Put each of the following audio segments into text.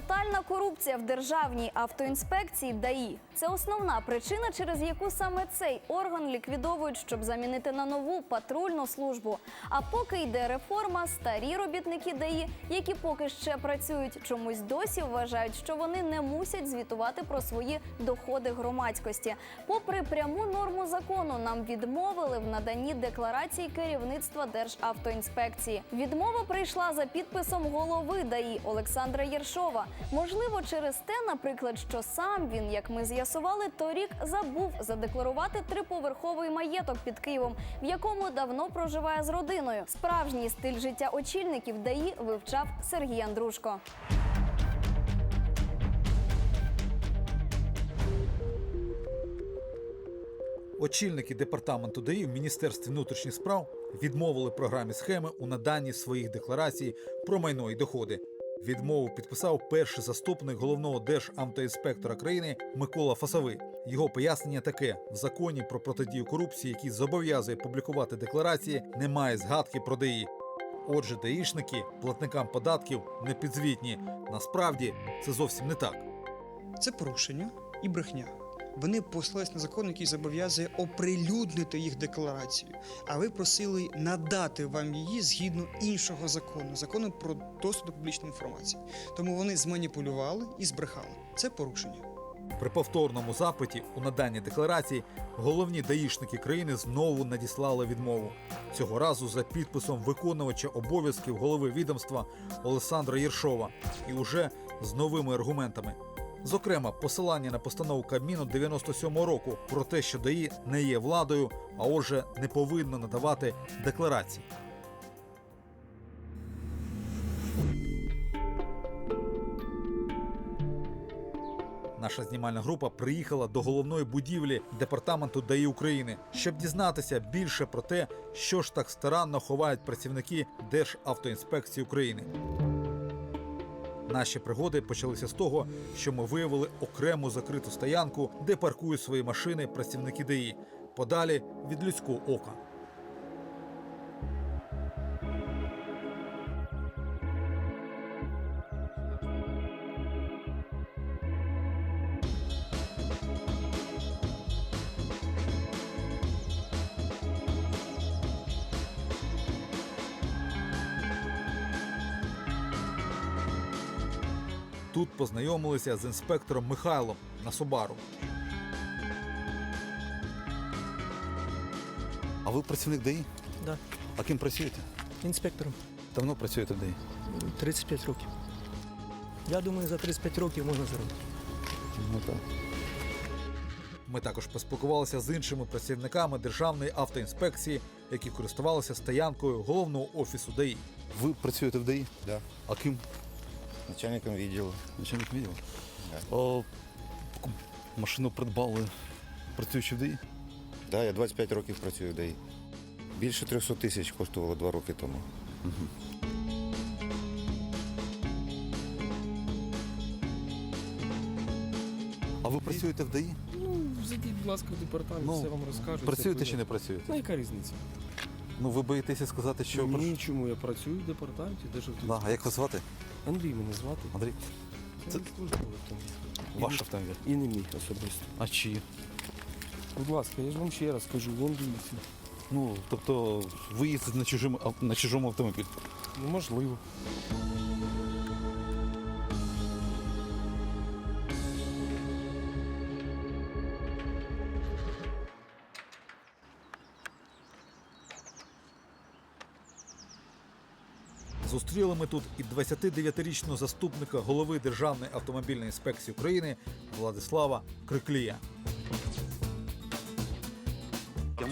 Тотальна корупція в державній автоінспекції ДАІ це основна причина, через яку саме цей орган ліквідовують, щоб замінити на нову патрульну службу. А поки йде реформа, старі робітники ДАІ, які поки ще працюють, чомусь досі вважають, що вони не мусять звітувати про свої доходи громадськості. Попри пряму норму закону, нам відмовили в наданні декларації керівництва Державтоінспекції. Відмова прийшла за підписом голови ДАІ Олександра Єршова. Можливо, через те, наприклад, що сам він, як ми з'ясували, торік забув задекларувати триповерховий маєток під Києвом, в якому давно проживає з родиною. Справжній стиль життя очільників ДАІ вивчав Сергій Андрушко. Очільники департаменту ДАІ в Міністерстві внутрішніх справ відмовили програмі схеми у наданні своїх декларацій про майно і доходи. Відмову підписав перший заступник головного держамтоінспектора країни Микола Фасови. Його пояснення таке: в законі про протидію корупції, який зобов'язує публікувати декларації, немає згадки про ДАІ. Отже, даїшники платникам податків не підзвітні. Насправді це зовсім не так. Це порушення і брехня. Вони послались на закон, який зобов'язує оприлюднити їх декларацію. А ви просили надати вам її згідно іншого закону, закону про доступ до публічної інформації. Тому вони зманіпулювали і збрехали. Це порушення. При повторному запиті у наданні декларації головні даїшники країни знову надіслали відмову. Цього разу за підписом виконувача обов'язків голови відомства Олександра Єршова і уже з новими аргументами. Зокрема, посилання на постанову Кабміну 97-го року про те, що ДАІ не є владою, а отже, не повинно надавати декларації. Наша знімальна група приїхала до головної будівлі департаменту ДАІ України, щоб дізнатися більше про те, що ж так старанно ховають працівники Державтоінспекції України. Наші пригоди почалися з того, що ми виявили окрему закриту стоянку, де паркують свої машини працівники ДІ подалі від людського ока. Тут познайомилися з інспектором Михайлом на Собару. А ви працівник ДАІ? Да. А ким працюєте? Інспектором Давно працюєте в ДАІ? 35 років. Я думаю, за 35 років можна заробити. Ну так. Ми також поспілкувалися з іншими працівниками Державної автоінспекції, які користувалися стоянкою головного офісу ДАІ. Ви працюєте в ДАІ? Да, А ким? Начальником відділу. Начальник відділу? Да. Таку машину придбали, працюючи в ДАІ? Да, я 25 років працюю в ДАІ. Більше 300 тисяч коштувало два роки тому. А ви працюєте в ДАІ? Ну, зайдіть, будь ласка, в департамент, Ну, все вам розкажуть. Працюєте чи не працюєте? Ну, яка різниця? Ну ви боїтеся сказати, що Ні, чому я працюю в департаменті державної. Да, а як вас звати? Андрій мене звати. Андрій, Це, не. І ваш не- автомобіль. І не мій особисто. А чиї? Будь ласка, я ж вам ще раз кажу, вон дивіться. Ну, тобто ви їздите на чужому, ав- на чужому автомобілі. Ну, можливо. Зустріли ми тут і 29-річного заступника голови Державної автомобільної інспекції України Владислава Криклія.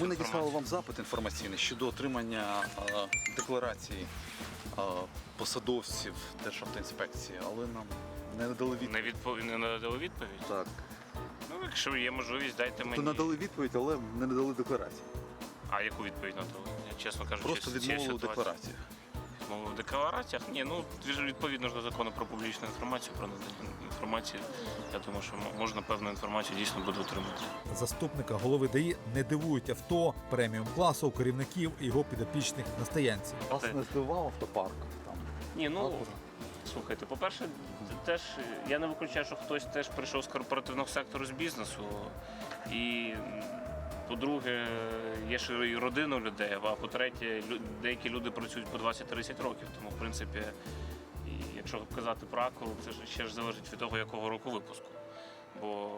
Ми надіслали вам запит інформаційний щодо отримання е, декларації е, посадовців Державтоінспекції, але нам не надали Не, відповідь. відпов... не надали відповідь? Так. Ну, якщо є можливість, дайте мені. То надали відповідь, але не надали декларації. А яку відповідь надали? Я чесно кажучи, Просто відмовили у Відмовили в деклараціях? Ні, ну відповідно ж до закону про публічну інформацію, про надання інформації. Я думаю, що можна певну інформацію дійсно буде отримати. Заступника голови ДАІ не дивують авто преміум класу керівників і його підопічних на стоянці. Вас не здивував автопарк? Там, Ні, ну. Слухайте, по-перше, теж я не виключаю, що хтось теж прийшов з корпоративного сектору з бізнесу. І по-друге, є ще і родина у людей, а по-третє, деякі люди працюють по 20-30 років. Тому, в принципі, якщо казати про АКО, це ще ж залежить від того, якого року випуску. Бо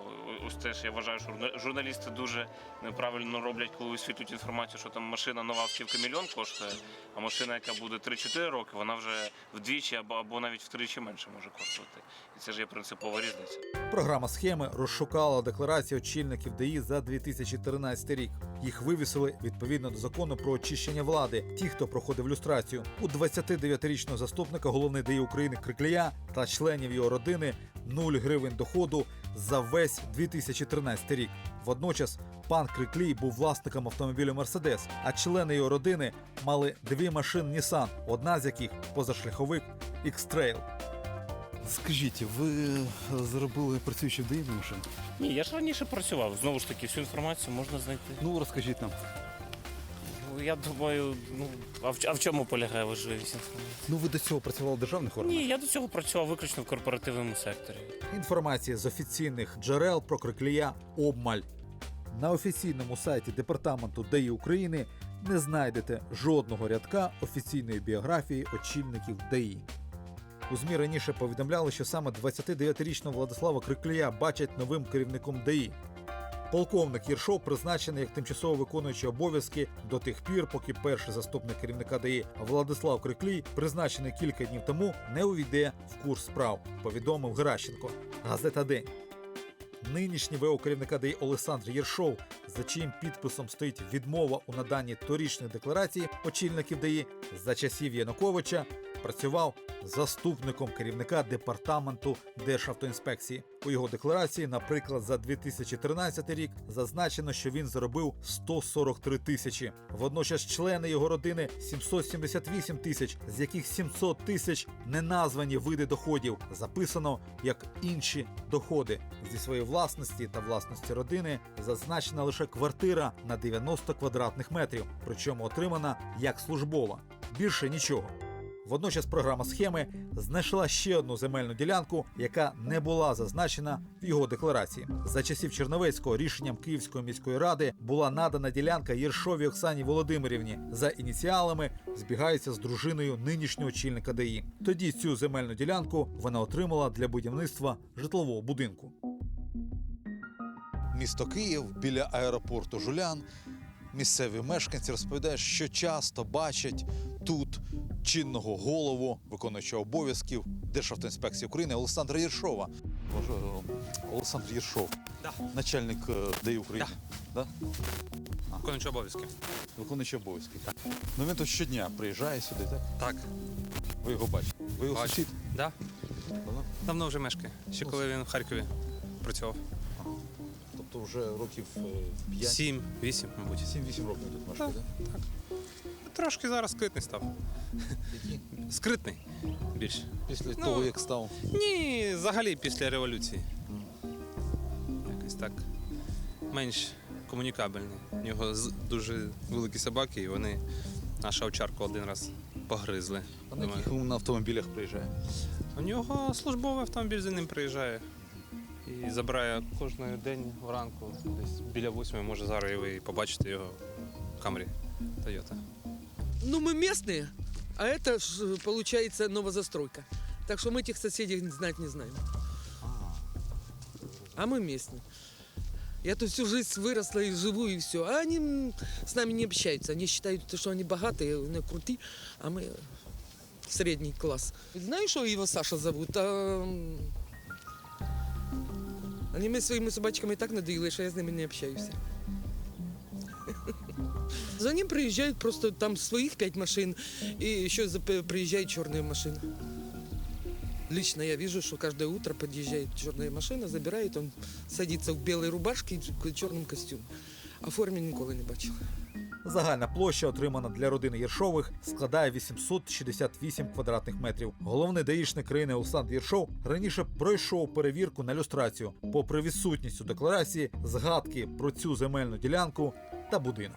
ось теж я вважаю, що журналісти дуже неправильно роблять, коли висвітлюють інформацію, що там машина нова автівка мільйон коштує, а машина, яка буде 3-4 роки, вона вже вдвічі або, або навіть втричі менше може коштувати. І це ж є принципова різниця. Програма схеми розшукала декларації очільників ДАІ за 2013 рік. Їх вивісили відповідно до закону про очищення влади. Ті, хто проходив люстрацію у 29-річного заступника головний ДАІ України Криклія та членів його родини 0 гривень доходу за весь 2013 рік. Водночас пан Криклій був власником автомобіля Мерседес, а члени його родини мали дві машини Nissan, одна з яких позашляховик X-Trail. Скажіть, ви зробили працюючи в ДАІ машину? Ні, я ж раніше працював. Знову ж таки, всю інформацію можна знайти. Ну розкажіть нам. Я думаю, ну а в, а в чому полягає важливість інформації? Ну ви до цього працювали в державних органах? Ні, я до цього працював виключно в корпоративному секторі. Інформація з офіційних джерел про Криклія обмаль. На офіційному сайті департаменту ДАІ України не знайдете жодного рядка офіційної біографії очільників ДАІ. У ЗМІ раніше повідомляли, що саме 29-річного Владислава Криклія бачать новим керівником ДАІ. Полковник Єршов призначений як тимчасово виконуючий обов'язки до тих пір, поки перший заступник керівника ДАІ Владислав Криклій, призначений кілька днів тому, не увійде в курс справ, повідомив Геращенко. Газета День. Нинішній ВО керівника ДАІ Олександр Єршов, за чиїм підписом стоїть відмова у наданні торічної декларації очільників ДАІ за часів Януковича, працював заступником керівника департаменту Державтоінспекції. У його декларації, наприклад, за 2013 рік зазначено, що він заробив 143 тисячі. Водночас члени його родини 778 тисяч, з яких 700 тисяч неназвані види доходів записано як інші доходи. Зі своєї власності та власності родини зазначена лише квартира на 90 квадратних метрів, причому отримана як службова. Більше нічого. Водночас програма схеми знайшла ще одну земельну ділянку, яка не була зазначена в його декларації. За часів Черновецького рішенням Київської міської ради була надана ділянка Єршовій Оксані Володимирівні. За ініціалами збігається з дружиною нинішнього очільника ДАІ. Тоді цю земельну ділянку вона отримала для будівництва житлового будинку. Місто Київ біля аеропорту Жулян. Місцеві мешканці розповідають, що часто бачать тут чинного голову, виконуючого обов'язків Державтоінспекції України Олександра Єршова. Олександр Єршов, Да. начальник е, ДАІ України. Да. Виконуючи обов'язки. Виконуючий обов'язки. Ну він тут щодня приїжджає сюди, так? Так. Ви його бачите. Ви його Бачу. сусід. Да? Давно? Давно вже мешкає. Ще коли він в Харкові працював. Тобто вже років 5 Сім, вісім, мабуть. 7-8 років тут мешкає, так? так? Трошки зараз скритний став. Скритний більш. Після Ну, того, як став Ні, взагалі після революції. Якось так. Менш комунікабельний. У нього дуже великі собаки, і вони нашу овчарку один раз погризли. А на яких він на автомобілях приїжджає? У нього службовий автомобіль за ним приїжджає. І забирає кожен день вранку, десь біля восьми, може зараз і ви побачите його в камері Toyota. Ну, мы местные, а это, ж, получается, новозастройка. Так что мы этих соседей знать не знаем. А мы местные. Я тут всю жизнь выросла и живу, и все. А они м, с нами не общаются. Они считают, что они богатые, они крутые, а мы средний класс. Знаешь, что его Саша зовут? А, м, Они мне своими собачками так надоели, что я с ними не общаюсь. За ним приезжают просто там своих пять машин, еще за- приезжает черная машина. Лично я вижу, что каждое утро подъезжает черная машина, забирает, он садится в белой рубашке и в черном костюме. А форми ніколи не бачила. Загальна площа, отримана для родини Єршових, складає 868 квадратних метрів. Головний даїшник країни Олександр Єршов раніше пройшов перевірку на люстрацію, попри відсутність у декларації згадки про цю земельну ділянку та будинок.